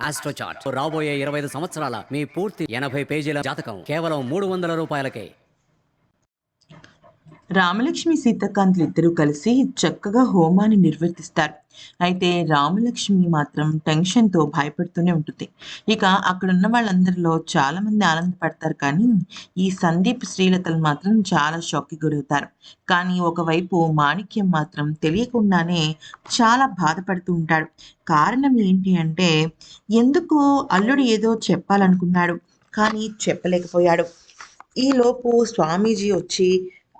ఆస్ట్రోచార్ట్ రాబోయే ఇరవై ఐదు సంవత్సరాల మీ పూర్తి ఎనభై పేజీల జాతకం కేవలం మూడు వందల రూపాయలకే. రామలక్ష్మి సీతాకాంత్లు ఇద్దరూ కలిసి చక్కగా హోమాన్ని నిర్వర్తిస్తారు. అయితే రామలక్ష్మి మాత్రం టెన్షన్తో భయపడుతూనే ఉంటుంది. ఇక అక్కడ ఉన్న వాళ్ళందరిలో చాలా మంది ఆనందపడతారు కానీ ఈ సందీప్ శ్రీలతలు మాత్రం చాలా షాక్కి గురవుతారు. కానీ ఒకవైపు మాణిక్యం మాత్రం తెలియకుండానే చాలా బాధపడుతూ ఉంటాడు. కారణం ఏంటి అంటే ఎందుకు అల్లుడు ఏదో చెప్పాలనుకున్నాడు కానీ చెప్పలేకపోయాడు. ఈలోపు స్వామీజీ వచ్చి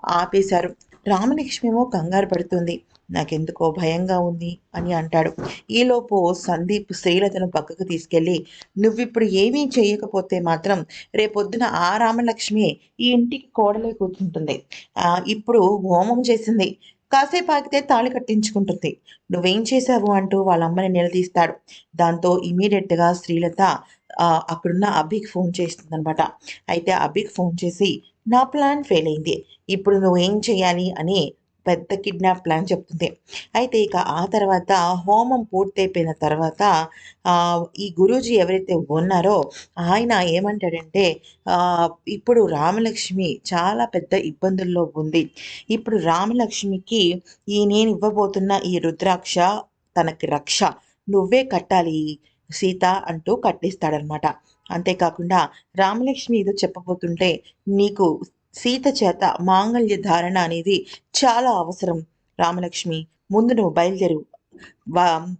ఆపేశారు. రామలక్ష్మి ఏమో కంగారు పడుతుంది. నాకెందుకో భయంగా ఉంది అని అంటాడు. ఈలోపు సందీప్ శ్రీలతను పక్కకు తీసుకెళ్ళి నువ్విప్పుడు ఏమీ చేయకపోతే మాత్రం రేపొద్దున ఆ రామలక్ష్మి ఈ ఇంటికి కోడలే కూర్చుంటుంది. ఆ, ఇప్పుడు హోమం చేసింది. కాసేపు ఆగితే తాళి కట్టించుకుంటుంది. నువ్వేం చేశావు అంటూ వాళ్ళ అమ్మని నిలదీస్తాడు. దాంతో ఇమీడియట్గా శ్రీలత అక్కడున్న అభిక్ ఫోన్ చేస్తుందనమాట అయితే అభిక్ ఫోన్ చేసి నా ప్లాన్ ఫెయిల్ అయింది. ఇప్పుడు ఏం చేయాలి అని పెద్ద కిడ్నాప్ ప్లాన్ చెప్తుంది. అయితే ఇక ఆ తర్వాత హోమం పూర్తయిపోయిన తర్వాత ఈ గురూజీ ఎవరైతే ఉన్నారో ఆయన ఏమంటాడంటే ఇప్పుడు రామలక్ష్మి చాలా పెద్ద ఇబ్బందుల్లో ఉంది. ఇప్పుడు రామలక్ష్మికి ఈ నేను ఇవ్వబోతున్న ఈ రుద్రాక్ష తనకి రక్ష. నువ్వే కట్టాలి. సీత అంటూ కట్టిస్తాడనమాట అంతేకాకుండా రామలక్ష్మి ఏదో చెప్పబోతుంటే నీకు సీత చేత మాంగళ్య ధారణ అనేది చాలా అవసరం రామలక్ష్మి. ముందు నువ్వు బయలుదేరు.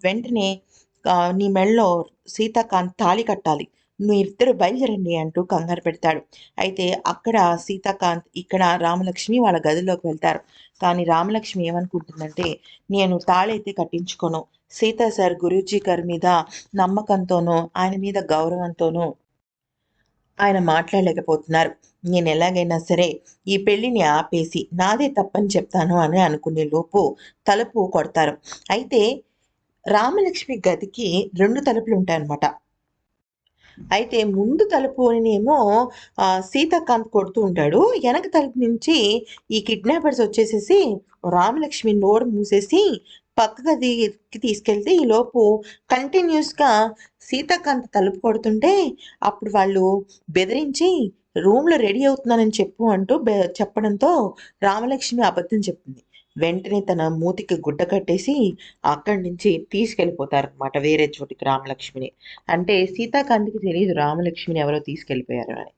వెంటనే నీ మెళ్ళలో సీతాకాంత్ తాళి కట్టాలి. నువ్వు ఇద్దరు బయలుదేరండి అంటూ కంగారు పెడతాడు. అయితే అక్కడ సీతాకాంత్ ఇక్కడ రామలక్ష్మి వాళ్ళ గదిలోకి వెళ్తారు. కానీ రామలక్ష్మి ఏమనుకుంటుందంటే నేను తాళైతే కట్టించుకోను. సీతా సార్ గురూజీ గారి మీద నమ్మకంతోనూ ఆయన మీద గౌరవంతోనూ ఆయన మాట్లాడలేకపోతున్నారు. నేను ఎలాగైనా సరే ఈ పెళ్ళిని ఆపేసి నాదే తప్పని చెప్తాను అని అనుకునే లోపు తలుపు కొడతారు. అయితే రామలక్ష్మి గదికి రెండు తలుపులు ఉంటాయన్నమాట. అయితే ముందు తలుపునేమో సీతాకాంత్ కొడుతూ ఉంటాడు. వెనక తలుపు నుంచి ఈ కిడ్నాపర్స్ వచ్చేసేసి రామలక్ష్మి నోరు మూసేసి పక్క గదికి తీసుకెళ్తే ఈ లోపు కంటిన్యూస్గా సీతాకాంత్ తలుపు కొడుతుంటే అప్పుడు వాళ్ళు బెదిరించి రూమ్లో రెడీ అవుతున్నానని చెప్పు అంటూ బె చెప్పడంతో రామలక్ష్మి అబద్ధం చెప్తుంది వెంటనే తన మూతికి గుడ్డ కట్టేసి అక్కడి నుంచి తీసుకెళ్ళిపోతారనమాట వేరే చోటికి రామలక్ష్మిని. అంటే సీతాకాంత్కి తెలియదు రామలక్ష్మిని ఎవరో తీసుకెళ్ళిపోయారు అని